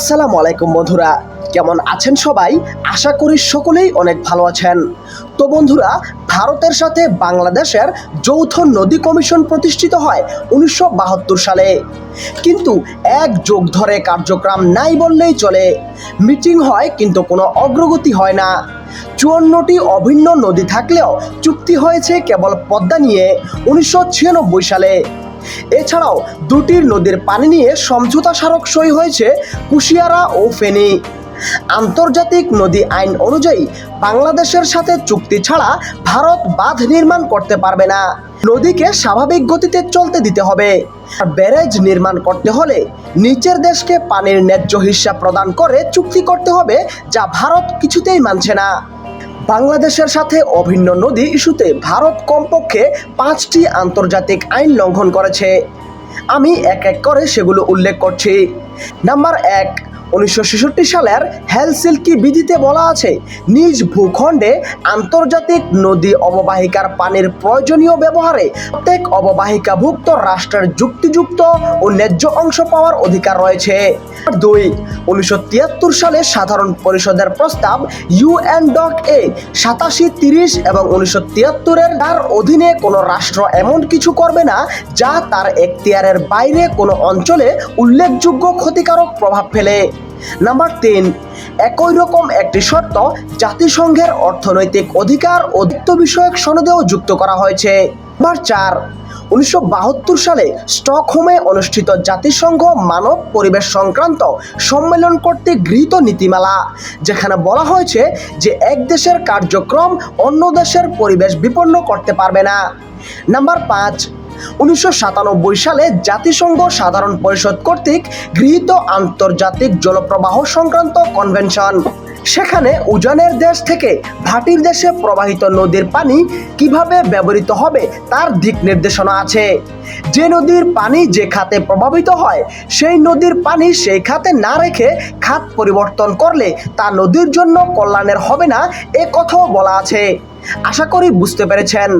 আসসালামু আলাইকুম বন্ধুরা, কেমন আছেন সবাই? আশা করি সকলেই অনেক ভালো আছেন। তো বন্ধুরা, ভারতের সাথে বাংলাদেশের যৌথ নদী কমিশন প্রতিষ্ঠিত হয় উনিশশো বাহাত্তর সালে। কিন্তু এক যোগ ধরে কার্যক্রম নাই বললেই চলে। মিটিং হয় কিন্তু কোনো অগ্রগতি হয় না। চুয়ান্নটি অভিন্ন নদী থাকলেও চুক্তি হয়েছে কেবল পদ্মা নিয়ে উনিশশো ছিয়ানব্বই সালে। এছাড়াও দুটির নদীর পানি নিয়ে সমঝোতা স্মারক সই হয়েছে কুশিয়ারা ও ফেনী। আন্তর্জাতিক নদী আইন অনুযায়ী বাংলাদেশের সাথে চুক্তি ছাড়া ভারত বাঁধ নির্মাণ করতে পারবে না। নদীকে স্বাভাবিক গতিতে চলতে দিতে হবে। আর ব্যারেজ নির্মাণ করতে হলে নিচের দেশকে পানির ন্যায্য হিস্সা প্রদান করে চুক্তি করতে হবে যা ভারত কিছুতেই মানছে না। বাংলাদেশের সাথে অভিন্ন নদী ইস্যুতে ভারত কমপক্ষে পাঁচটি আন্তর্জাতিক আইন লঙ্ঘন করেছে। আমি এক এক করে সেগুলো উল্লেখ করছি। নাম্বার এক উনিশশো ছেষট্টি সালের হেলসিল্কি বিধিতে বলা আছে, নিজ ভূখণ্ডে আন্তর্জাতিক নদী অববাহিকার পানির প্রয়োজনীয় ব্যবহারে প্রত্যেক অববাহিকাভুক্ত রাষ্ট্রের যুক্তিযুক্ত ও ন্যায্য অংশ পাওয়ার অধিকার রয়েছে। দুই, উনিশশো সালে সাধারণ পরিষদের প্রস্তাব ইউএন ডক এ সাতাশি তিরিশ এবং উনিশশো তিয়াত্তরের তার অধীনে কোনো রাষ্ট্র এমন কিছু করবে না যা তার এখতিয়ারের বাইরে কোনো অঞ্চলে উল্লেখযোগ্য ক্ষতিকারক প্রভাব ফেলে। নাম্বার তিন একই রকম একটি শর্ত জাতিসংঘের অর্থনৈতিক অধিকার ও বিষয়ক সনদেও যুক্ত করা হয়েছে। নাম্বার চার, উনিশশো সালে স্টকহোমে অনুষ্ঠিত জাতিসংঘ মানব পরিবেশ সংক্রান্ত সম্মেলন কর্তৃক গৃহীত নীতিমালা, যেখানে বলা হয়েছে যে এক দেশের কার্যক্রম অন্য দেশের পরিবেশ বিপন্ন করতে পারবে না। নাম্বার পাঁচ উনিশশো সাতানব্বই সালে জাতিসংঘ সাধারণ পরিষদ কর্তৃক গৃহীত আন্তর্জাতিক জলপ্রবাহ সংক্রান্ত কনভেনশন। সেখানে উজানের দেশ থেকে ভাটির দেশে প্রবাহিত নদীর পানি কীভাবে ব্যবহৃত হবে তার দিক নির্দেশনা আছে। যে নদীর পানি যে খাতে প্রভাবিত হয়, সেই নদীর পানি সেই খাতে না রেখে খাত পরিবর্তন করলে তা নদীর জন্য কল্যাণের হবে না, এ কথাও বলা আছে। আশা করি বুঝতে পেরেছেন।